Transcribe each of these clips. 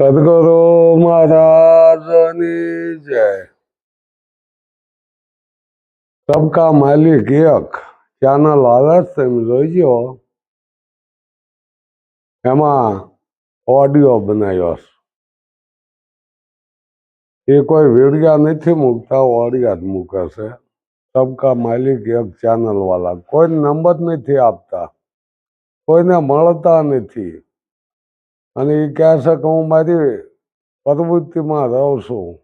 સદગુરુ મહારાજની જય. સબકા માલિક એક ચેનલ આવે છે તમે જોઈજો. એમાં ઓડિયો બનાવ્યો છે. એ કોઈ વિડિયા નથી મૂકતા ઓડિયા જ મૂકે છે. સબકા માલિક એક ચેનલ વાળા. કોઈ નંબર નથી આપતા. કોઈને મળતા નથી. અને એ કહે છે કે હું મારી પ્રવૃત્તિમાં રહું છું.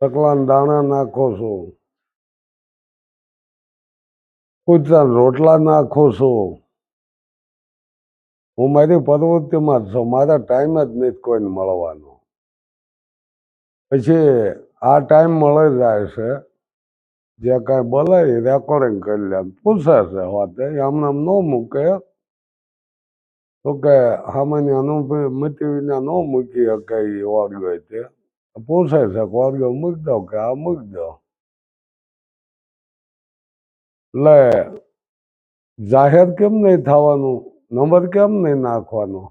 ચકલાને દાણા નાખું છું. કૂતરાને રોટલા નાખું છું. હું મારી પ્રવૃત્તિમાં જ છું. મારા ટાઈમ જ નથી કોઈને મળવાનો. પછી આ ટાઈમ મળી જાય છે. જે કાંઈ બોલે રેકોર્ડિંગ કરી લે પૂછે છે હોતે આમને આમ ન મૂકે. તો કે અનુભવ મટી વિના ન મૂકી શકાય ઓડિયો તે પૂછે છે ઓડિયો મૂકી દો કે આ મૂકી દો? એટલે જાહેર કેમ નહીં થવાનું? નંબર કેમ નહીં નાખવાનો?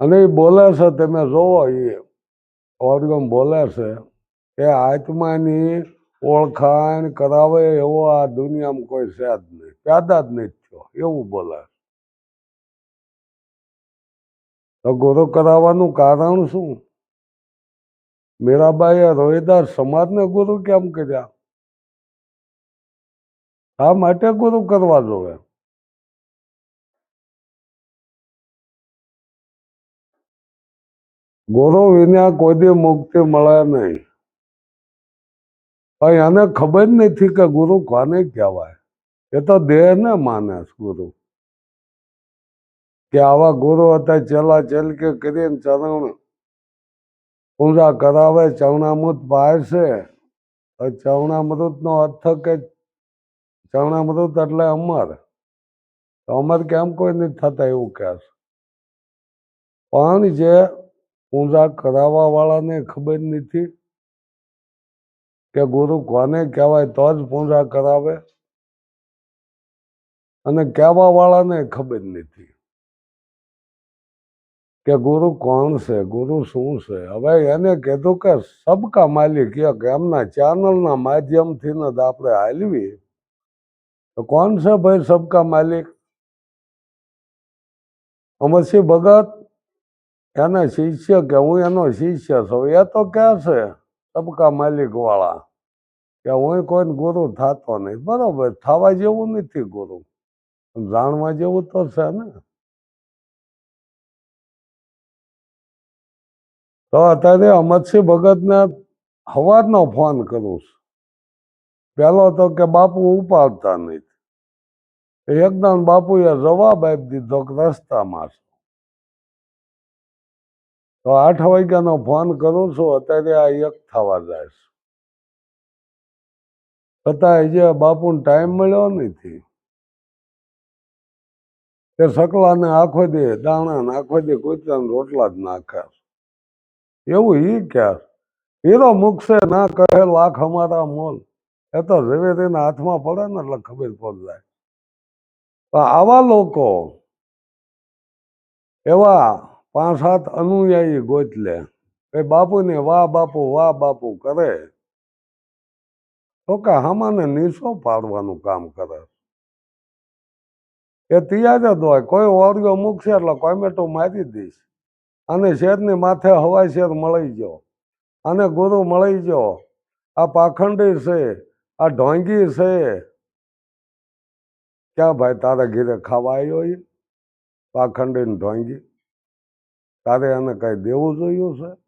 અને એ બોલે છે, તમે જોવો, એ ઓડિયો બોલે છે એ આત્માની ઓળખાણ કરાવે એવો આ દુનિયામાં કોઈ છે જ નહીં, પેદા જ નહીં થયો એવું બોલે. તો ગુરુ કરાવવાનું કારણ શું? મીરાબાઈએ રોહિદાસ સમાજને ગુરુ કેમ કર્યા? આ માટે ગુરુ કરવા જોવે? ગુરુ વિના કોઈ મુક્તિ મળે નહીં. એને ખબર નથી કે ગુરુ કોને કહેવાય. એ તો દેહને માને ગુરુ. કે આવા ગુરુ હતા ચેલા ચેલકે કરીને ચરણ પૂજા કરાવે, ચરણામૃત છે તો ચરણામૃતનો અર્થ કે ચરણામૃત એટલે અમર. અમર કેમ કોઈ નથી થતા એવું કહે પણ જે પૂજા કરાવવા વાળાને ખબર નથી કે ગુરુ કોને કહેવાય તો જ પૂજા કરાવે. અને કહેવા વાળાને ખબર નથી કે ગુરુ કોણ છે, ગુરુ શું છે? હવે એને કીધું કે સબકા માલિક, એક એમના ચેનલના માધ્યમથી જ આપણે હાલવી. તો કોણ છે ભાઈ સબકા માલિક? અમરસિંહ ભગત? એના શિષ્ય કે હું એનો શિષ્ય છું? એ તો કે છે સબકા માલિક વાળા કે હું કોઈ ગુરુ થતો નહીં. બરોબર, થવા જેવું નથી ગુરુ. જાણવા જેવું તો છે ને. તો અત્યારે અમરસિંહ ભગતને હવારનો ફોન કરું છું. પેલો તો કે બાપુ ઉપાડતા નહીં. એકદમ બાપુએ જવાબ આપી દીધો કે રસ્તામાં છે. તો આઠ વાગ્યાનો ફોન કરું છું, અત્યારે આ એક થવા જાય છે. છતાં જે બાપુને ટાઈમ મળ્યો નથી. તે સકલાને આખો દે દાણા ને આખો દે, કૂતરાને રોટલા જ નાખે એવું ઈ કે હીરો મૂકશે, ના કહે, લાખ અમારા મોલ. એ તો ઝવેરીના હાથમાં પડે ને એટલે ખબર પડી જાય. આવા લોકો એવા પાંચ સાત અનુયાયી ગોત લે એ બાપુને વાહ બાપુ વાહ બાપુ કરે, તો કે હામાને નીચો પાડવાનું કામ કરે. એ તૈયાર જ હોય. કોઈ વર્ગો મૂકશે એટલે કોમેટો મારી દઈશ. અને શેરની માથે હવાઈ શેર મળી ગયો. અને ગુરુ મળી ગયો. આ પાખંડી છે, આ ઢોંગી છે. ક્યાં ભાઈ તારા ઘીરે ખાવા આવ્યો એ પાખંડી ને ઢોંગી. તારે એને કઈ દેવું જોયું છે?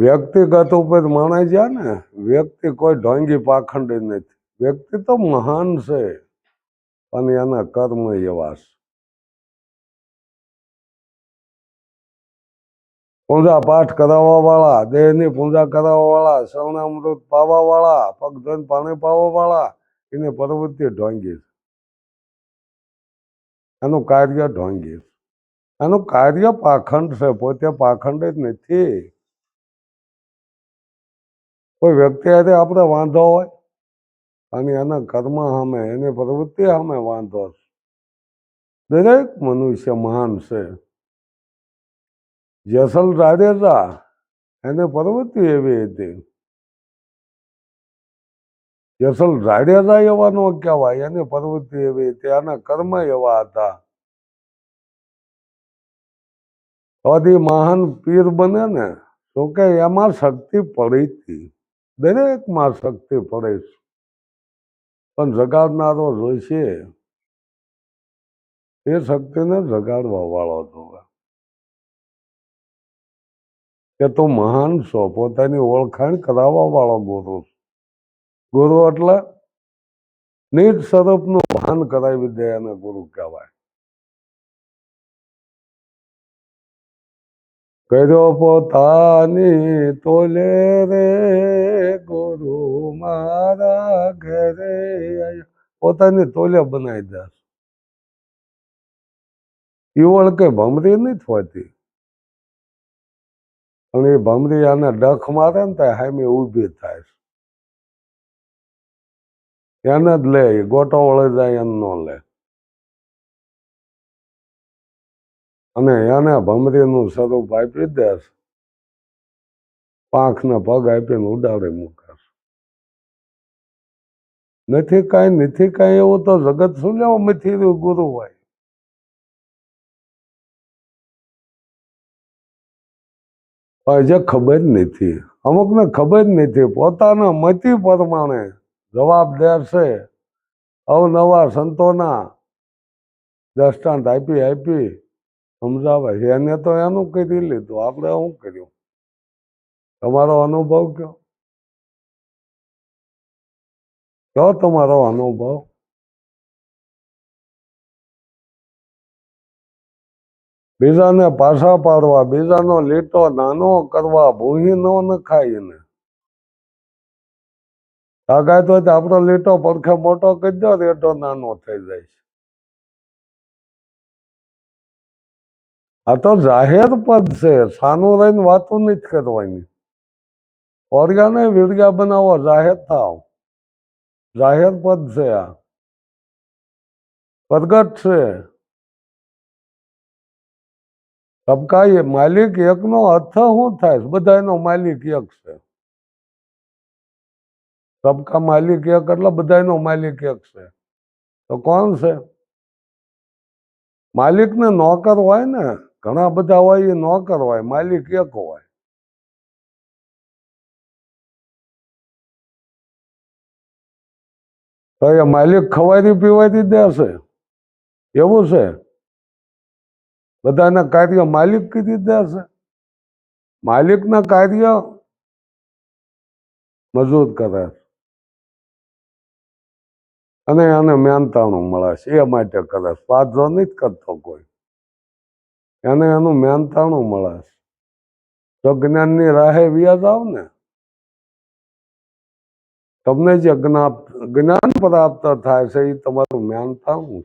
વ્યક્તિગત ઉપર માણાઈ જ્યાં ને, વ્યક્તિ કોઈ ઢોંગી પાખંડી નથી. વ્યક્તિ તો મહાન છે અને એના કર્મ એવા છે. પૂજા પાઠ કરાવવા વાળા દેહની પૂજા કરાવવા વાળા શરણામૃત પાવા વાળા પગ ધોઈને પાણી પાવા વાળા એની પ્રવૃત્તિ ઢોંગી એનું કાર્ય ઢોંગી એનું કાર્ય પાખંડ છે, પોતે પાખંડ જ નથી. કોઈ વ્યક્તિ આજે આપણે વાંધો હોય અને એના કર્મ સામે એની પ્રવૃત્તિ સામે વાંધો દરેક મનુષ્ય મહાન છે. જેસલ જાડેજા એને પ્રવૃત્તિ એવી હતી. જસલ રાડેતા એવા નો કહેવાય, એની પ્રવૃત્તિ એવી હતી, એના કર્મ એવા હતા. અતિ મહાન પીર બને ને, તો કે એમાં શક્તિ પડી હતી. દરેકમાં શક્તિ પડે છે. પણ જગાડનારો જોઈશે એ શક્તિને જગાડવા વાળો જોવે કે તું મહાન છો, પોતાની ઓળખાણ કરાવવા વાળો ગુરુ. ગુરુ એટલે નિજ સ્વરૂપનું ભાન કરાવી દે એને ગુરુ કહેવાય. કર્યો પોતાની તોલે રે, ગુરુ મારા ઘરે પોતાની તોલે બનાવી દેશ ઈવળ કે ભમરી નથી હોતી. અને એ ભમરી આને ડખ મારે ને ત્યાં હામી ઊભી થાય એને જ લે, ગોટો વળે જાય એમ ન લે. અને એને ભમરીનું સ્વરૂપ આપી દેશ પાંખને પગ આપીને ઉડાડી મૂકાશ નથી કાંઈ નથી કાંઈ એવું તો જગત શું લેવો? મિથિર્યું ગુરુ હોય. જે ખબર નથી, અમુકને ખબર નથી, પોતાના મતિ પ્રમાણે જવાબ દેશે. અવનવા સંતોના દ્રષ્ટાંત આપી આપી સમજાવે એને તો એનું કરી લીધું. આપણે શું કર્યું? તમારો અનુભવ કયો? કયો તમારો અનુભવ? બીજાને પાછા પાડવા, બીજાનો લીટો નાનો કરવા ભૂહી નો નખાય એને હોય તો આપણો લીટો પડખે મોટો કરી દો રેટો નાનો થઈ જાય છે. આ તો જાહેર પદ છે. સાનું રહીને વાતો નથી કરવાની. ઓરગાને વીરગા બનાવો, જાહેર થાવ. જાહેર પદ છે આ. પ્રગટ છે. સબકા એ માલિક એકનો અર્થ શું થાય? છે? બધાયનો માલિક એક છે. સબકા માલિક એક એટલે બધાયનો માલિક એક છે. તો કોણ છે? માલિકને નોકર હોય ને ઘણા બધા હોય એ નોકર હોય માલિક એક હોય. તો એ માલિક ખવારી પીવારી દેશે. એવું છે? બધાના કાર્ય માલિક કીધી દેશે. માલિકના કાર્ય મજૂર કરે અને એને મહેનતાણું મળે છે, એ માટે કરે સ્વાદ નથી કરતો કોઈ. એને એનું મહેનતાણું મળે છે. જો જ્ઞાનની રાહે વ્યાજ આવ ને તમને જે જ્ઞાન પ્રાપ્ત થાય છે એ તમારું મહેનતાણું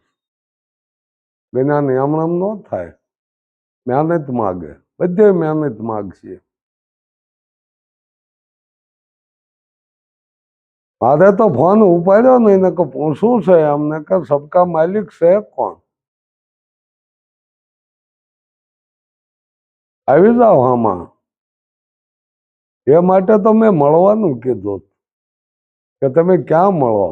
જ્ઞાન એમ એમ ન થાય. મહેનત માગે. બધે મહેનત માગશે. મારે તો ફોન ઉપાડ્યો નહીં ને કે શું છે? અમને કે સબકા માલિક છે કોણ? આવી જાઓ આમાં. એ માટે તો મેં મળવાનું કીધું કે તમે ક્યાં મળો?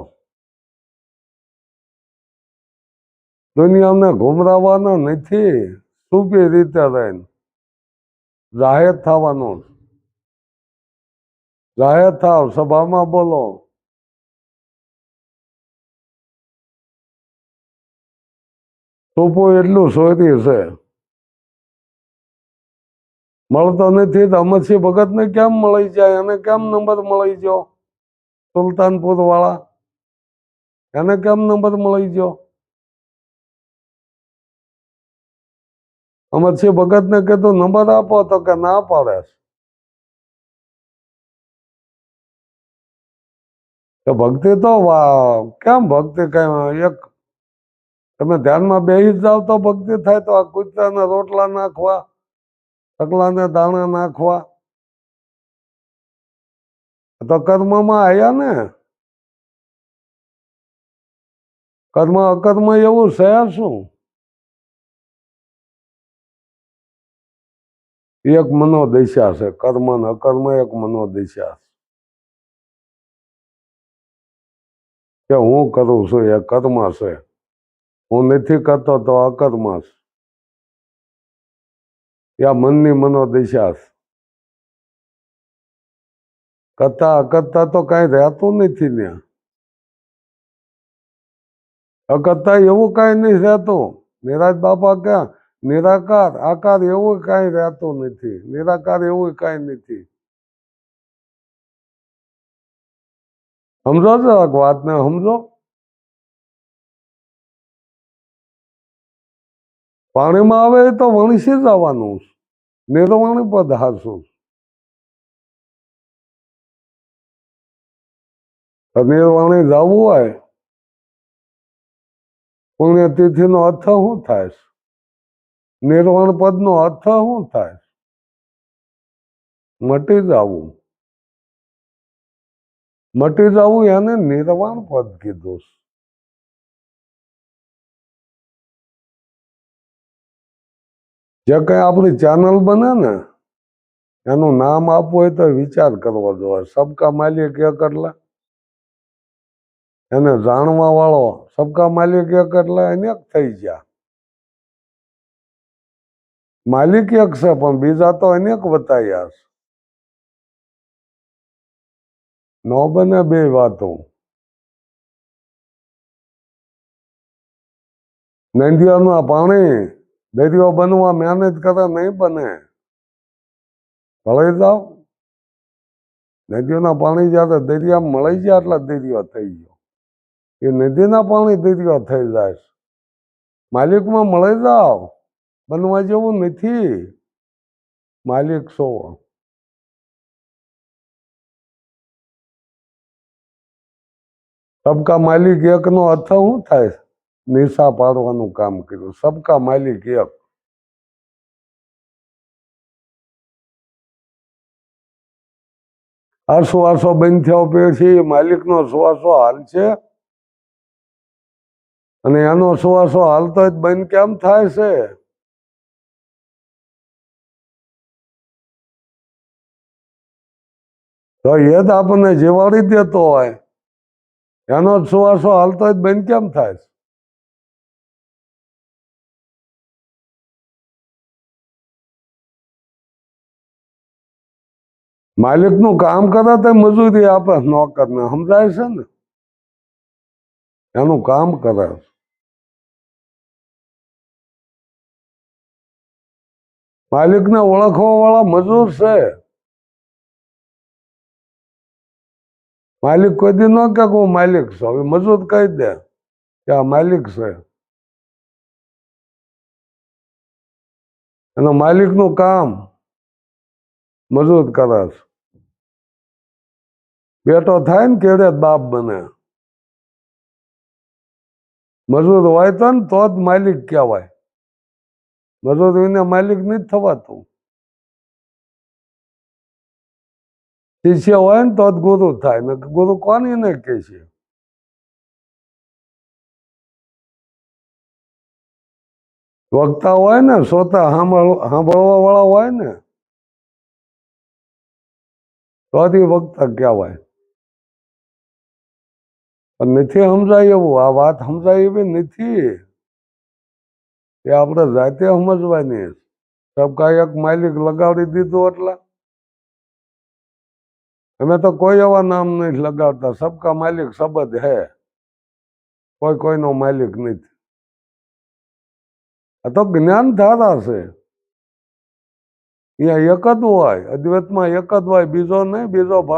દુનિયાને ગુમરાવાનો નથી, સુપી રીતે રહીને જાહેર થવાનું. જાહેર થાવ, સભામાં બોલો. ટોપો એટલું સોરી છે. મળતો નથી તો અમરસિંહ ભગતને કેમ મળી જાય? એને કેમ નંબર મળી ગયો? સુલતાનપુર વાળા એને કેમ નંબર મળી ગયો? અમરસિંહ ભગતને કીધું નંબર આપો તો કે ના પાડે. તો ભક્તિ તો કેમ ભક્તિ કઈ એક તમે ધ્યાનમાં બેસી જાવ તો ભક્તિ થાય તો આ કુતરાના રોટલા નાખવા. સકલાને દાણા નાખવા. તો કર્મમાં આવ્યા ને. કર્મ અકર્મ એવું છે શું? એક મનોદિશા છે, કર્મ ને અકર્મ એક મનોદિશા છે. કે હું કરું છું એ કર્મ છે. હું નથી કરતો તો અકર્મ છે. આ મનની મનોદશા છે કરતા અકર્તા તો કાંઈ રહેતું નથી ત્યાં અકર્તા એવું કાંઈ નહીં રહેતું. નિરાજ બાપા ક્યાં નિરાકાર, આકાર એવું કાંઈ રહેતું નથી. નિરાકાર એવું કાંઈ નથી. સમજો જરાક વાતને, સમજો? પાણીમાં આવે તો વણસી જવાનું છે. નિર્વાણી પદ હાસું નિર્વાણી જવું હોય પુણ્યતિથિ નો અર્થ શું થાય નિર્વાણ પદ નો અર્થ શું થાય? મટી જવું મટી જવું એને નિર્વાણ પદ કીધું જે કઈ આપણી ચેનલ બને ને, એનું નામ આપવું હોય તો વિચાર કરવો જોઈએ. સબકા માલિક એક એટલે, એને જાણવા વાળો સબકા માલિક એક એટલે અનેક થઈ ગયા. માલિક એક છે, પણ બીજા તો અનેક બતાવ્યા છે. નો બને બે વાતો. નંદિયાનું પાણી દરિયો બનવા મહેનત કરે નહીં બને. ભળી જાવ નદીઓના પાણી જ્યારે દરિયામાં મળી જાય એટલે દરિયો થઈ ગયો. એ નદીના પાણી દરિયો થઈ જાય. માલિકમાં મળી જાવ બનવા જેવું નથી. માલિક સો. સબકા માલિક એક નો અર્થ શું થાય? નિશા પાડવાનું કામ કર્યું. સબકા માલિક એક. આ આસો બંધ થયો પછી માલિકનો સુવાસો હાલ છે? અને એનો સુવાસો હાલતો જ બંધ કેમ થાય છે? તો એ જ આપણને જીવાડી દેતો હોય. એનો જ શ્વાસો હાલતો જ બંધ કેમ થાય છે? માલિકનું કામ કરે તે મજૂરી આપે નોકરને સમજાય છે ને? એનું કામ કરે માલિકને ઓળખવા વાળા મજૂર છે. માલિક કોઈ દી ન કે હું માલિક છું. હવે મજૂર કહી દે કે આ માલિક છે. એનો માલિકનું કામ મજૂર કરે છે બેટો થાય ને કેડે બાપ બને. મજૂર હોય તો ને તો જ માલિક કહેવાય. મજૂર વિને માલિક નથી થવાતું. શિષ્ય હોય ને તો જ ગુરુ થાય, ને ગુરુ કોને એને કે છે? વક્તા હોય ને, શ્રોતા સાંભળ સાંભળવા વાળા હોય ને તો જ ઈ વક્તા કહેવાય. નથી સમજાય એવું. આ વાત સમજાય એવી નથી. એ આપણે જાતે સમજવાની. સબકા એક માલિક લગાડી દીધું એટલે અમે તો કોઈ એવા નામ નથી લગાડતા. સબકા માલિક શબ્દ હે. કોઈ કોઈનો માલિક નથી. આ તો જ્ઞાન ધારા છે. અહીંયા એક જ હોય અદ્વૈતમાં એક જ હોય બીજો નહીં બીજો